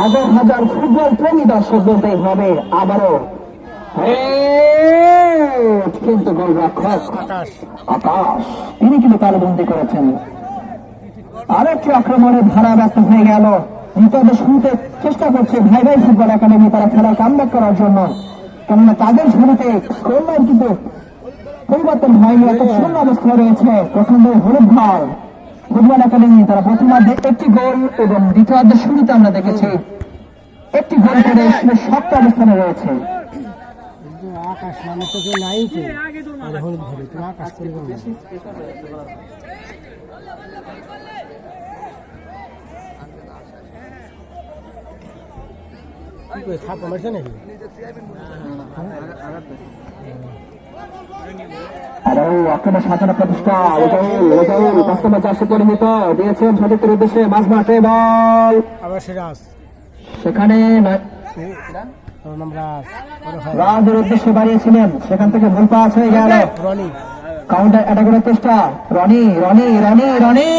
হাজার হাজার ফুটবল প্রেমী দর্শক বলতেই হবে আবারও। কিন্তু গোলরক্ষক আকাশ তিনি কিন্তু তালবন্দি করেছেন। আরেকটি আক্রমণে ধারা ব্যস্ত হয়ে গেল। নিতদের শুরুতে চেষ্টা করছে ভাই ভাই ফুটবল একাডেমি তারা খেলা কামব্যাক করার জন্য। কেননা তাদের শুরুতে স্কোরলাইন কিন্তু পরিবর্তন হয়নি একটা শূন্য অবস্থায় রয়েছে। প্রথম হলুদ ঘর। ফুটবল একাডেমি তারা প্রথমার্ধে একটি গোল এবং দ্বিতীয়ার্ধের শুরুতে আমরা দেখেছি একটি গোল করে শক্ত অবস্থানে রয়েছে। আকাশ মানে তো নাই আর ধরে আকাশ করে আর আক্রমণ সাজানো প্রতিষ্ঠা। ওজাউল ওজাউল কাস্টমার চারশো পরিমিত দিয়েছেন সঠিকের উদ্দেশ্যে মাঝ মাঠে বল আবার সিরাজ সেখানে রাজের উদ্দেশ্যে বাড়িয়েছিলেন। থেকে ভুল পাস হয়ে গেল। রনি। কাউন্টার চেষ্টা। রনি রনি রনি রনি।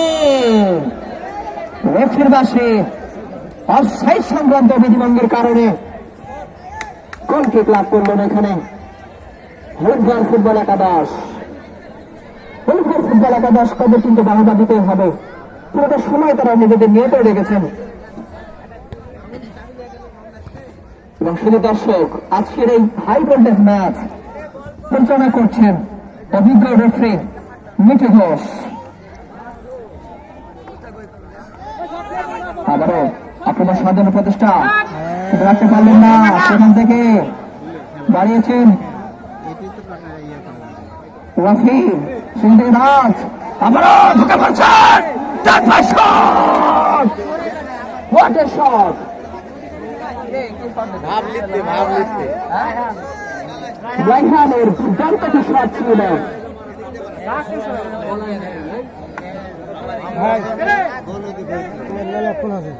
রেফের বাসে অফসাইড সংক্রান্ত বিধিভঙ্গের কারণে গোল কিক লাভ করলেন এখানে। হলুদঘর ফুটবল একাদশ হলুদঘর ফুটবল একাদশ তাদের কিন্তু বাহবা দিতে হবে? পুরোটা সময় তারা নিজেদের নিয়ন্ত্রণে রেখেছেন। এবং শুধু দর্শক, আজকের এই হাই ভোল্টেজ ম্যাচ পরিচালনা করছেন অভিজ্ঞ রেফারি মিঠু ঘোষ। আবারও আক্রমণ সাজানো প্রতিষ্ঠা। রাখতে পারলেন না, সেখান থেকে বাড়িয়েছেন সেখান থেকে রাজ আবারও ঢুকে পড়ছেন পাশ শট হোয়াট এ শট রাইহানের দুর্দান্ত একটি শট ছিল ভাই তোমার লেলা কোন আছে